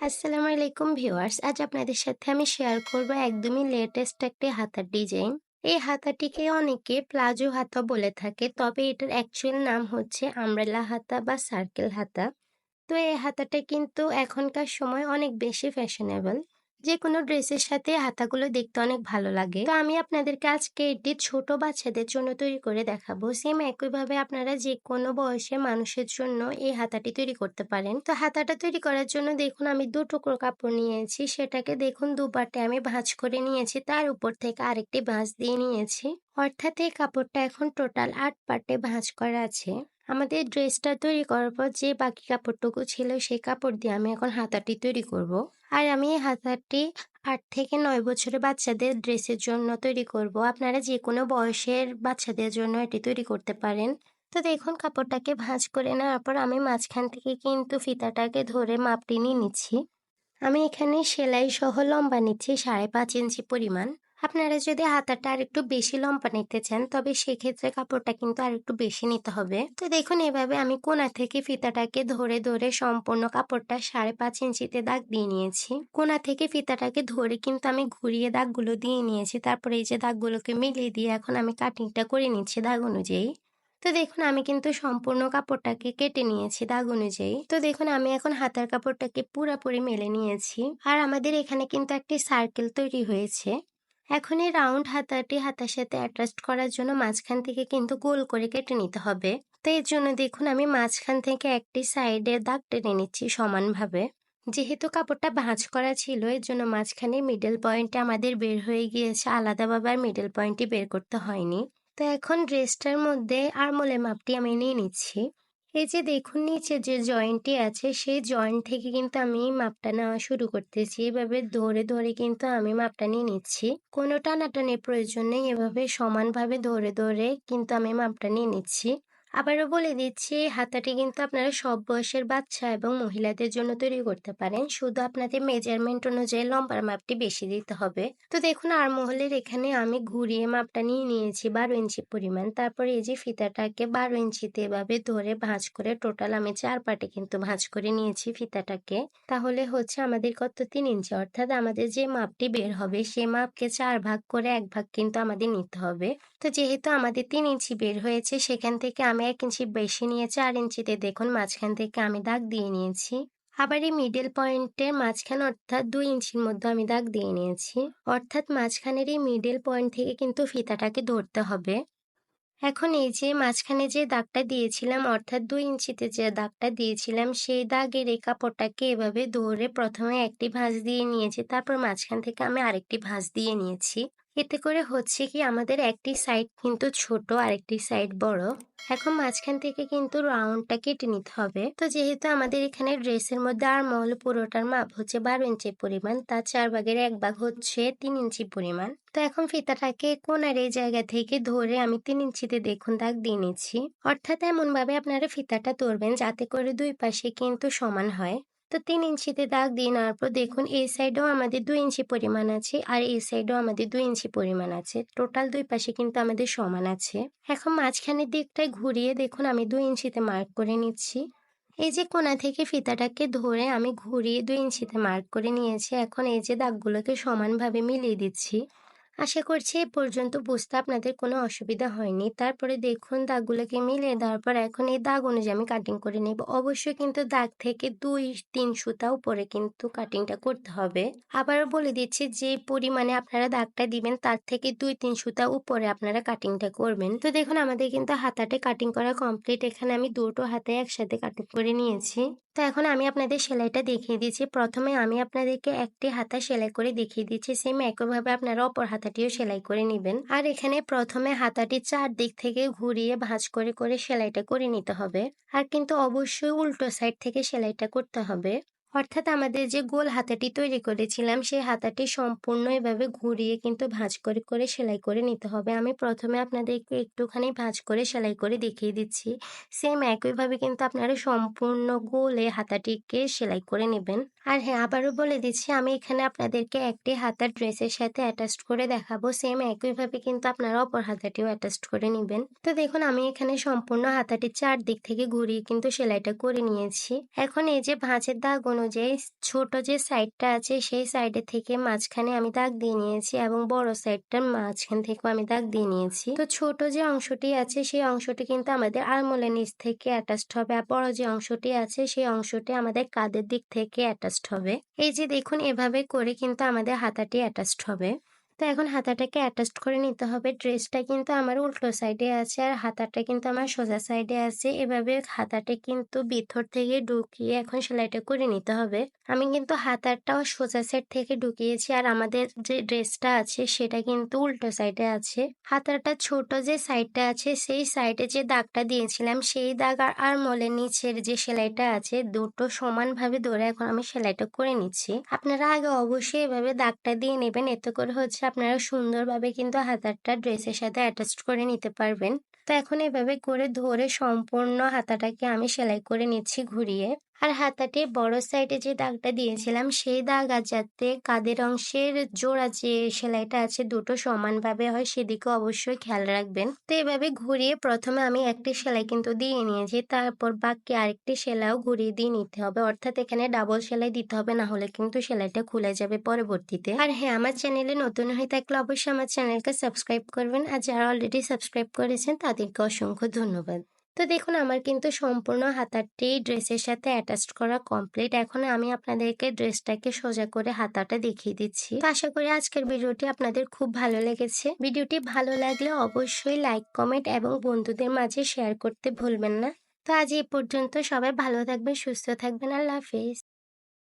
আসসালামু আলাইকুম ভিউয়ার্স, আজ আপনাদের সাথে আমি শেয়ার করব একদমই লেটেস্ট একটি হাতার ডিজাইন এই হাতাটিকে অনেকে প্লাজো হাতা বলে থাকে, তবে এটার অ্যাকচুয়াল নাম হচ্ছে আমরেলা হাতা বা সার্কেল হাতা। তো এই হাতাটা কিন্তু এখনকার সময় অনেক বেশি ফ্যাশনেবল যে কোনো ড্রেসের সাথে হাতাগুলো দেখতে অনেক ভালো লাগে। তো আমি আপনাদেরকে আজকে এটি ছোট বাচ্চাদের জন্য তৈরি করে দেখাবো। সেম একইভাবে আপনারা যে কোনো বয়সের মানুষের জন্য এই হাতাটি তৈরি করতে পারেন। তো হাতাটা তৈরি করার জন্য দেখুন আমি দু টুকরো কাপড় নিয়েছি। সেটাকে দেখুন দুপাটে আমি ভাঁজ করে নিয়েছি। তার উপর থেকে আরেকটি ভাঁজ দিয়ে নিয়েছি। অর্থাৎ এই কাপড়টা এখন টোটাল আট পাটে ভাঁজ করা আছে। আমাদের ড্রেসটা তৈরি করার পর যে বাকি কাপড়টুকু ছিল সেই কাপড় দিয়ে আমি এখন হাতাটি তৈরি করব। আর আমি এই হাতাটি আট থেকে নয় বছরের বাচ্চাদের ড্রেসের জন্য তৈরি করব। আপনারা যে কোনো বয়সের বাচ্চাদের জন্য এটি তৈরি করতে পারেন তো দেখুন কাপড়টাকে ভাঁজ করে নেওয়ার পর আমি মাঝখান থেকে কিন্তু ফিতাটাকে ধরে মাপটি নিয়ে নিচ্ছি আমি এখানে সেলাই সহ লম্বা নিচ্ছি সাড়ে পাঁচ ইঞ্চি পরিমাণ আপনারা যদি হাতাটা আর একটু বেশি লম্বা নিতে চান, তবে সেক্ষেত্রে কাপড়টা কিন্তু আর একটু বেশি নিতে হবে। তো দেখুন, এভাবে আমি কোনা থেকে ফিতাটাকে ধরে ধরে সম্পূর্ণ কাপড়টা সাড়ে পাঁচ ইঞ্চিতে দাগ দিয়ে নিয়েছি। কোনা থেকে ফিতাটাকে ধরে কিন্তু আমি ঘুরিয়ে দাগগুলো দিয়ে নিয়েছি। তারপরে এই যে দাগগুলোকে মিলিয়ে দিয়ে এখন আমি কাটিংটা করে নিচ্ছি দাগ অনুযায়ী। তো দেখুন, আমি কিন্তু সম্পূর্ণ কাপড়টাকে কেটে নিয়েছি দাগ অনুযায়ী। তো দেখুন, আমি এখন হাতার কাপড়টাকে পুরাপুরি মেলে নিয়েছি। আর আমাদের এখানে কিন্তু একটি সার্কেল তৈরি হয়েছে। এখন এই রাউন্ড হাতাটি হাতার সাথে অ্যাটাস্ট করার জন্য মাঝখান থেকে কিন্তু গোল করে কেটে নিতে হবে। তো এর জন্য দেখুন, আমি মাঝখান থেকে একটি সাইডে দাগ টেনে নিচ্ছি সমানভাবে। যেহেতু কাপড়টা ভাঁজ করা ছিল, এর জন্য মাঝখানে মিডল পয়েন্টে আমাদের বের হয়ে গিয়েছে। আলাদাভাবে আর মিডল পয়েন্টটি বের করতে হয়নি। তো এখন ড্রেসটার মধ্যে আর আরমোলের মাপটি আমি নিয়ে নিচ্ছি। এই যে দেখুন নিচে যে জয়েন্টটি আছে, সেই জয়েন্ট থেকে কিন্তু আমি মাপটা নেওয়া শুরু করতেছি। এভাবে ধরে ধরে কিন্তু আমি মাপটা নিয়ে নিচ্ছি। কোনো টানাটানির প্রয়োজন নেই। এভাবে সমানভাবে ধরে ধরে কিন্তু আমি মাপটা নিয়ে নিচ্ছি। আবারও বলে দিচ্ছি, হাতাটি কিন্তু আপনারা সব বয়সের বাচ্চা এবং মহিলাদের জন্য তৈরি করতে পারেন। শুধু আপনাদের মেজারমেন্ট অনুযায়ী লম্বার মাপটি বেশি দিতে হবে। তো দেখুন আর মহলের এখানে আমি ঘুরিয়ে মাপটা নিয়ে নিয়েছি বারো ইঞ্চি পরিমাণ। তারপরে এই যে ফিতাটাকে বারো ইঞ্চিতে এভাবে ধরে ভাঁজ করে টোটাল আমি চার পাটে কিন্তু ভাঁজ করে নিয়েছি ফিতাটাকে। তাহলে হচ্ছে আমাদের কত? তিন ইঞ্চি। অর্থাৎ আমাদের যে মাপটি বের হবে, সে মাপকে চার ভাগ করে এক ভাগ কিন্তু আমাদের নিতে হবে। তো যেহেতু আমাদের তিন ইঞ্চি বের হয়েছে, সেখান থেকে আমি এক ইঞ্চি বেশি নিয়ে চার ইঞ্চিতে দেখুন মাঝখান থেকে আমি দাগ দিয়ে নিয়েছি। আবার এই মিডল পয়েন্টের মাঝখানে অর্থাৎ দুই ইঞ্চির মধ্যে আমি দাগ দিয়ে নিয়েছি। অর্থাৎ মাঝখানের এই মিডল পয়েন্ট থেকে কিন্তু ফিতাটাকে ধরতে হবে। এখন এই যে মাঝখানে যে দাগটা দিয়েছিলাম, অর্থাৎ দুই ইঞ্চিতে যে দাগটা দিয়েছিলাম, সেই দাগের এই কাপড়টাকে এভাবে ধরে প্রথমে একটি ভাঁজ দিয়ে নিয়েছি, তারপর মাঝখান থেকে আমি আরেকটি ভাঁজ দিয়ে নিয়েছি। এতে করে হচ্ছে কি আমাদের একটি সাইড কিন্তু ছোট, আরেকটি সাইড বড়। এখন মাঝখান থেকে কিন্তু রাউন্ডটা কেটে নিতে হবে। তো যেহেতু আমাদের এখানে ড্রেসের মধ্যে আর মহল পুরোটার মাপ হচ্ছে বারো ইঞ্চি পরিমাণ তার চার ভাগের এক ভাগ হচ্ছে তিন ইঞ্চি পরিমাণ। তো এখন ফিতাটাকে কোনার এই জায়গা থেকে ধরে আমি তিন ইঞ্চিতে দেখুন দাগ দিয়ে নিচ্ছি। অর্থাৎ এমনভাবে আপনারা ফিতাটা ধরবেন যাতে করে দুই পাশে কিন্তু সমান হয়। তো তিন ইঞ্চিতে দাগ দিয়ে নেওয়ার পর দেখুন এই সাইডেও আমাদের দুই ইঞ্চি পরিমাণ আছে আর এই সাইডেও আমাদের দুই ইঞ্চি পরিমাণ আছে। টোটাল দুই পাশে কিন্তু আমাদের সমান আছে। এখন মাঝখানের দিকটায় ঘুরিয়ে দেখুন আমি দুই ইঞ্চিতে মার্ক করে নিচ্ছি। এই যে কোনা থেকে ফিতাটাকে ধরে আমি ঘুরিয়ে দুই ইঞ্চিতে মার্ক করে নিয়েছি। এখন এই যে দাগগুলোকে সমানভাবে মিলিয়ে দিচ্ছি। আশা করছি এ পর্যন্ত বুঝতে আপনাদের কোনো অসুবিধা হয়নি। তারপরে দেখুন দাগগুলোকে মিলিয়ে দেওয়ার পর এখন এই দাগ অনুযায়ী আমি কাটিং করে নেব। অবশ্যই কিন্তু দাগ থেকে দুই, তিন সুতা উপরে কিন্তু কাটিংটা করতে হবে। আবারও বলে দিচ্ছি যে পরিমাণে আপনারা দাগটা দিবেন, তার থেকে দুই, তিন সুতা উপরে আপনারা কাটিংটা করবেন। তো দেখুন আমাদের কিন্তু হাতাতে কাটিং করা কমপ্লিট এখানে আমি দুটো হাতে একসাথে কাটিং করে নিয়েছি। তো এখন আমি আপনাদের সেলাইটা দেখিয়ে দিচ্ছি। প্রথমে আমি আপনাদেরকে একটি হাতা সেলাই করে দেখিয়ে দিচ্ছি। সেম একইভাবে আপনারা অপর হাতাটিও সেলাই করে নেবেন। আর এখানে প্রথমে হাতাটি চার দিক থেকে ঘুরিয়ে ভাঁজ করে করে সেলাইটা করে নিতে হবে। আর কিন্তু অবশ্যই উল্টো সাইড থেকে সেলাইটা করতে হবে। অর্থাৎ আমাদের যে গোল হাতাটি তৈরি করেছিলাম, সেই হাতাটি সম্পূর্ণ এভাবে ঘুরিয়ে কিন্তু ভাঁজ করে করে সেলাই করে নিতে হবে। আমি প্রথমে আপনাদেরকে একটুখানি ভাঁজ করে সেলাই করে দেখিয়ে দিচ্ছি। সেম একইভাবে কিন্তু আপনারা সম্পূর্ণ গোলে হাতাটিকে সেলাই করে নেবেন। আর হ্যাঁ আবারও বলে দিচ্ছি, আমি এখানে আপনাদেরকে একটি হাতার ড্রেসের সাথে অ্যাটাচড করে দেখাবো। সেম একইভাবে কিন্তু আপনারা অপর হাতাটিও অ্যাটাচড করে নেবেন। তো দেখুন, আমি এখানে সম্পূর্ণ হাতাটি চার দিক থেকে ঘুরিয়ে কিন্তু সেলাইটা করে নিয়েছি। এখন এই যে ভাঁজের দাগ অনুযায়ী ছোট যে সাইডটা আছে, সেই সাইডে থেকে মাঝখানে আমি দাগ দিয়ে নিয়েছি এবং বড় সাইডটার মাঝখান থেকেও আমি দাগ দিয়ে নিয়েছি। তো ছোট যে অংশটি আছে, সেই অংশটি কিন্তু আমাদের আলমোলের নিচ থেকে অ্যাটাচড হবে আর বড় যে অংশটি আছে, সেই অংশটি আমাদের কাদের দিক থেকে অ্যাটাচড হবে। এই যে দেখুন এভাবে করে কিন্তু আমাদের হাতাটি অ্যাটাচড হবে। তো এখন হাতাটাকে অ্যাটাচড করে নিতে হবে। ড্রেসটা কিন্তু আমার উল্টো সাইডে আছে আর হাতাটা কিন্তু আমার সোজা সাইডে আছে। এভাবে হাতাটা কিন্তু ভিতর থেকে ঢুকিয়ে এখন সেলাইটা করে নিতে হবে। আমি কিন্তু হাতারটাও সোজা সাইড থেকে ঢুকিয়েছি আর আমাদের যে ড্রেসটা আছে সেটা কিন্তু উল্টো সাইডে আছে। হাতারটা ছোট যে সাইডটা আছে, সেই সাইডে যে দাগটা দিয়েছিলাম, সেই দাগ আর মলের নিচের যে সেলাইটা আছে, দুটো সমানভাবে ধরে এখন আমি সেলাইটা করে নিচ্ছি। আপনারা আগে অবশ্যই এভাবে দাগটা দিয়ে নেবেন। এতে করে হচ্ছে আপনারা সুন্দরভাবে কিন্তু হাতারটা ড্রেসের সাথে অ্যাটাচ করে নিতে পারবেন। তো এখন এভাবে করে ধরে সম্পূর্ণ হাতাটাকে আমি সেলাই করে নিচ্ছি ঘুরিয়ে। আর হাতাটি বড় সাইডে যে দাগটা দিয়েছিলাম, সেই দাগ আর যাতে কাদের অংশের জোড়া যে সেলাইটা আছে দুটো সমানভাবে হয় সেদিকে অবশ্যই খেয়াল রাখবেন। তো এভাবে ঘুরিয়ে প্রথমে আমি একটি সেলাই কিন্তু দিয়ে নিয়েছি, তারপর বাকি আরেকটি সেলাইও ঘুরিয়ে দিয়ে নিতে হবে। অর্থাৎ এখানে ডাবল সেলাই দিতে হবে, না হলে কিন্তু সেলাইটা খুলে যাবে পরবর্তীতে। আর হ্যাঁ আমার চ্যানেলে নতুন হয়ে থাকলে অবশ্যই আমার চ্যানেলকে সাবস্ক্রাইব করবেন। আর যারা অলরেডি সাবস্ক্রাইব করেছেন, তাদেরকে অসংখ্য ধন্যবাদ। তো দেখুন, আমার কিন্তু সম্পূর্ণ হাতারটি ড্রেসের সাথে অ্যাটাচ করা কমপ্লিট এখন আমি আপনাদেরকে ড্রেসটাকে সোজা করে হাতাটা দেখিয়ে দিচ্ছি। আশা করি আজকের ভিডিওটি আপনাদের খুব ভালো লেগেছে। ভিডিওটি ভালো লাগলে অবশ্যই লাইক কমেন্ট এবং বন্ধুদের মাঝে শেয়ার করতে ভুলবেন না। তো আজ এই পর্যন্ত সবাই ভালো থাকবেন, সুস্থ থাকবেন। আল্লাহ হাফিজ।